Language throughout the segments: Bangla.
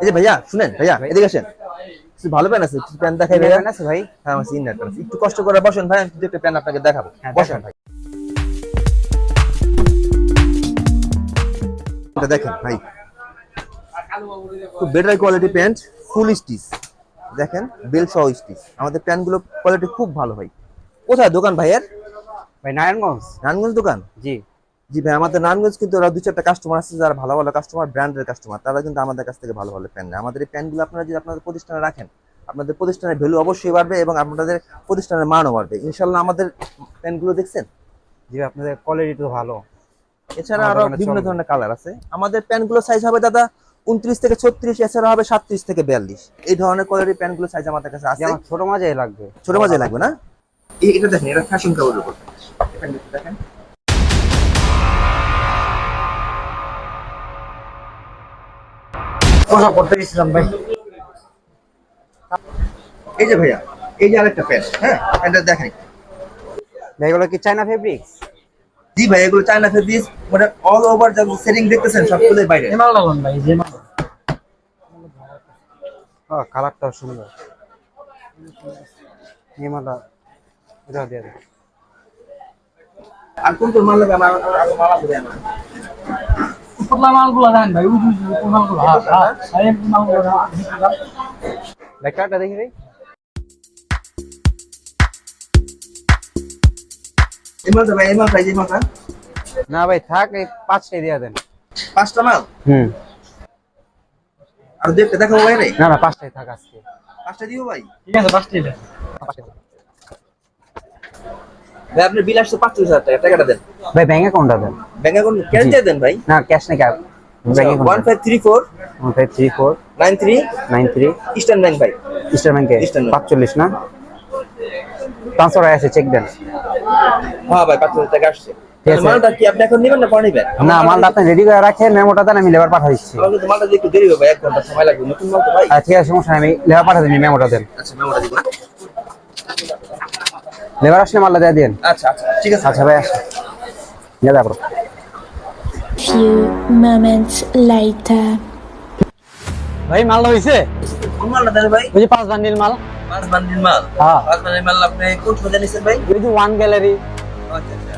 এই যে ভাইয়া শুনেন ভাইয়া এদিকে আসেন। ভালো প্যান আছে? প্যান দেখাই ভাইয়া। আছে ভাই। হ্যাঁ আমার প্যান আছে। একটু কষ্ট করে বসেন ভাই আমি একটা প্যান আপনাকে দেখাবো। হ্যাঁ, বসেন ভাই। এটা দেখেন ভাই। খুব better quality pant full stitch দেখেন বেল সহ স্টিচ আমাদের প্যান্টগুলো কোয়ালিটি খুব ভালো ভাই। কোথায় দোকান ভাইয়ের? ভাই নারায়ণগঞ্জ। নারায়ণগঞ্জ দোকান? জি। জি ভাই আমাদের নারায়ণগঞ্জ কিন্তু ওরা দু চারটা কাস্টমার আছে যারা ভালো ভালো কাস্টমার ব্র্যান্ডের কাস্টমার তারা কিন্তু আমাদের কাছ থেকে ভালো ভালো প্যান্ট নেয়। আমাদের এই প্যান্টগুলো আপনারা যদি আপনাদের প্রতিষ্ঠানে রাখেন আপনাদের প্রতিষ্ঠানের ভ্যালু অবশ্যই বাড়বে এবং আপনাদের প্রতিষ্ঠানের মানও বাড়বে। ইনশাল্লাহ আমাদের প্যান্টগুলো দেখছেন? জি ভাই, আপনাদের কোয়ালিটি তো ভালো। এছাড়া আমার আরও বিভিন্ন। ধরনের কালার আছে। আমাদের প্যান্টগুলো সাইজ হবে দাদা উনত্রিশ থেকে ছত্রিশ এছাড়া হবে সাতত্রিশ থেকে বিয়াল্লিশ। এই ধরনের কোয়ালিটির প্যান্টগুলো সাইজ আমাদের কাছে আছে। ছোট মাঝাই লাগবে। ছোট মাঝে লাগবে না? এটা দেখেন এটা ফ্যাশন কাপড়ের উপর। দেখেন। কথা করতে গেছিলাম ভাই। এই যে ভাইয়া এই যে আরেকটা প্যান্ট হ্যাঁ প্যান্টটা দেখেন ভাই এগুলো কি চায়না ফেব্রিক্স জি ভাই এগুলো চায়না ফেব্রিক মানে অল ওভার যা সেটিং দেখতেছেন সবগুলোই বাইরে। ও কালারটাও সুন্দর। নিমাটা এটা দিয়ে দেন। আর কোন কোন মাল লাগবে আমার মাল আছে saya malgula. ভাই? কালারটা দেখি ভাই এই মালটা ভাই এই যে না ভাই থাক এই পাঁচটাই দিয়ে দেন। পাঁচটা মাল? হুম। আর দেখতে দেখাবো ভাই রে। না না পাঁচটাই থাক আজকে। পাঁচটা দিব ভাই। Iya, pasti deh. ভাই আপনি বিল আসছে পাঁচচল্লিশ হাজার টাকা টাকাটা দেন। ভাই ব্যাংক অ্যাকাউন্টটা দেন। ব্যাংক অ্যাকাউন্ট ক্যাশ দিয়ে দেন ভাই? না ক্যাশ নাকি bank one five three four one five three four nine three nine three eastern bank ভাই। ইস্টার ব্যাংকে Eastern Bank। পাঁচচল্লিশ না? ট্রান্সফার আছে চেক দেন। হ্যাঁ ভাই পাঁচচল্লিশ টাকা আসছে। ঠিক আছে। তাহলে মালটা কি আপনি এখন নেবেন না পরে নেবেন? না মালটা আপনি রেডি করে রাখেন মেমোটা দেন আমি লেবার পাঠা দিচ্ছি। মালটা একটু দেরি হবে এক ঘণ্টা সময় লাগবে নতুন মাল তো ভাই। আচ্ছা ঠিক আছে সমস্যা আমি লেবার পাঠা দিন মেমোটা দেন। আচ্ছা মেমোটা দিব লেবার আসলে মালটা দিয়ে দিন। আচ্ছা আচ্ছা ঠিক আছে আচ্ছা ভাই আসেন। যা যাব Few moments later. ভাই মাল হইছে? কোন মালটা দেন ভাই? ওই যে পাঁচ বান্ডিল মাল। পাঁচ বান্ডিল মাল। হ্যাঁ। পাঁচ বান্ডিল মাল আপনি কোন সময় জানিয়েছেন ভাই? ওই যে ওয়ান গ্যালারি। আচ্ছা আচ্ছা।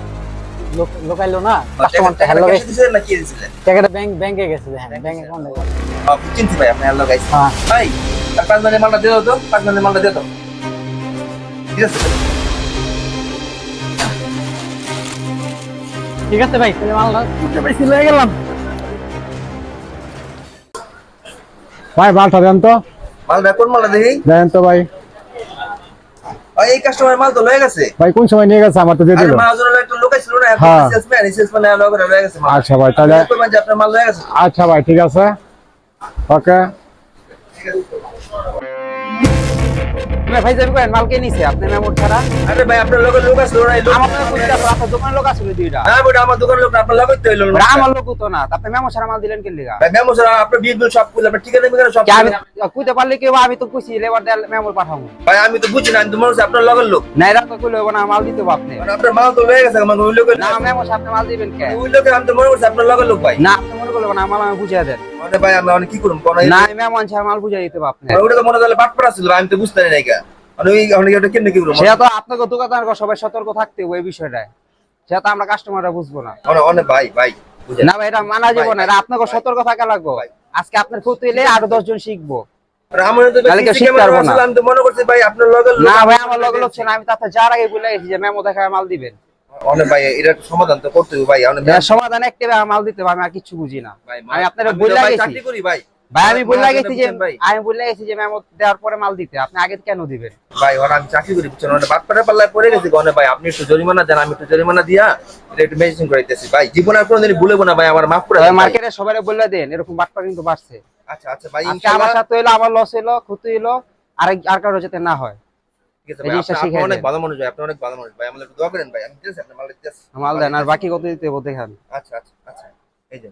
লোকাইলো না? কাস্টমার কাস্টমারটা হ্যালো ক্যাশ দিয়েছিলেন না কি দিয়েছিলেন টাকাটা ব্যাংক ব্যাংকে গেছে হ্যাঁ ব্যাংক অ্যাকাউন্টে হ্যাঁ, চিনছি ভাই আপনি হ্যালো গাইস হ্যাঁ। ভাই পাঁচ বান্ডিল মালটা দিয়ে দাও তো পাঁচ বান্ডিল মালটা দিয়ে দাও। ঠিক আছে। ঠিক আছে ভাই তাহলে মালটা উঠে পাইছি লয়ে গেলাম। ভাই মালটা দেন তো। মাল ভাই কোন মালটা দেখি? দেন তো ভাই। ভাই এই কাস্টমার মাল তো লয়ে গেছে। ভাই কোন সময় নিয়ে গেছে আমার তো দিয়ে দিল। মাল জন্য একটা ছিল না এখন। সেলসম্যান সেলসম্যান হলো করে লয়ে গেছে আচ্ছা ভাই তাহলে আপনার মাল লয়ে গেছে। আচ্ছা ভাই ঠিক আছে। ওকে। ভাই যাবি করেন মাল কে নিছে আপনি মেমোর ছাড়া আরে ভাই আপনার লোকের লোক আছে না এই লোক। আমার তো বুঝতে পারছ, আপনার দোকানের লোক আসলে দুইটা। না বড় আমার দোকানের লোক না, আপনার লোকই তো হইল ভাই, আমার লোক তো না। আপনি মেমো ছাড়া মাল দিলেন কেন লিগা? ভাই মেমো স্যার আপনার বিল বিল সব কুল আপনার ঠিকানা মিকানা সব আমি কইতে পারলে কেউ আমি তো কইছি লেবার দেল মেমোর পাঠাবো। ভাই আমি তো বুঝি না আমি তো মনে হচ্ছে আপনার লগের লোক। না এরা তো কইলে হবে না মাল দিতে আপনি। মানে আপনার মাল তো লয়ে গেছে আমার ওই লোকের না মেমো সাথে মাল দিবেন কে? ওই লোকের আমি তো মনে করছি আপনার লগের লোক ভাই। না মনে আমি বুঝিয়ে দেন। মানে ভাই আমি অনেক কি করুম? কোন না আমি মেমো আনছি মাল বুঝিয়ে দিতে আপনি ওটা তো মনে হলে বাটপাড়া ছিল আমি তো বুঝতে নাই কা মানে ওই অনেক ওটা কেমনে কি করুম? সেটা তো আপনাকে দোকানদার সবাই সতর্ক থাকতে হবে এই বিষয়টায়। সেটা তো আমরা কাস্টমাররা বুঝব না। অনেক অনেক ভাই ভাই না ভাই এটা মানা যাবে না এটা আপনাকে সতর্ক থাকা লাগবে। আজকে আপনার ক্ষতি হলে আরও দশ জন শিখব। আমি তো মনে করছি ভাই আপনার না ভাই আমার লগে লোক ছিল আমি তাতে যার আগে বলে গেছি যে মেমো দেখায় মাল দিবেন। অনেক ভাই এটা সমাধান তো করতে হবে ভাই অনেক সমাধান একটা মাল দিতে আমি আর কিছু বুঝি না। আমি আপনার বলে গেছি চাকরি করি ভাই। ভাই আমি বলে গেছি যে আমি বলে গেছি যে মেমো দেওয়ার পরে মাল দিতে আপনি আগে কেন দিবেন? ভাই ওরা আমি চাকরি করি বুঝছেন? ওটা বাটপাড়া পাল্লায় পড়ে গেছি গনে ভাই। আপনি একটু জরিমানা দেন আমি একটু জরিমানা দিয়া এটা একটু মেডিসিন করাইতেছি। ভাই জীবনে আর কোনোদিন ভুলবো না ভাই আমার মাফ করে মার্কেটে সবাই বলে দেন এরকম কিন্তু বাড়ছে। আচ্ছা আচ্ছা ভাই আমার সাথে হইল আমার লস হইল ক্ষতি হইল আর আর কারও যাতে না হয়। ঠিক আছে ভাই। জিনিসটা আপনি- আপনি শিখাই অনেক ভালো মানুষ ভাই। আপনি অনেক ভালো মানুষ ভাই। আমাদের দোয়া করেন ভাই। আমি দিতেছি আপনার মাল দিতেছি মাল দেন আর বাকি কত দিতে হবে দেখান। আচ্ছা আচ্ছা আচ্ছা। এই যে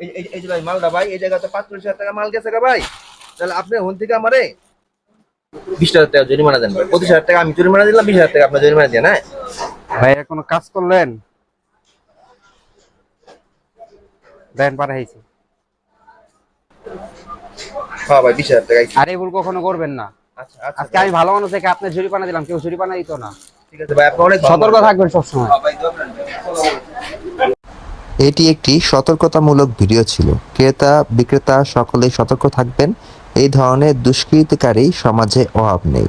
এই এই- এই যে ভাই মালটা ভাই এই জায়গাতে পাঁচচল্লিশ হাজার টাকা মাল গেছে ভাই। তাহলে আপনি হন থেকে আমারে বিশ হাজার টাকা জরিমানা দেন পঁচিশ হাজার টাকা আমি জরিমানা দিলাম বিশ হাজার টাকা আপনার জরিমানা দেন হ্যাঁ? ভাই কোনো কাজ করলেন? দেন পাঠাইছি হ্যাঁ ভাই বিশ হাজার টাকা আর এই ভুল কখনো করবেন না। আজকে আমি ভালো মানুষ দেখে আপনার পানা দিলাম কেউ জরিমানা দিত না। ঠিক আছে ভাই আপনি অনেক সতর্ক থাকবেন সবসময়। হ্যাঁ। এটি একটি সতর্কতামূলক ভিডিও ছিল। ক্রেতা বিক্রেতা সকলেই সতর্ক থাকবেন। এই ধরনের দুষ্কৃতকারী সমাজে অভাব নেই।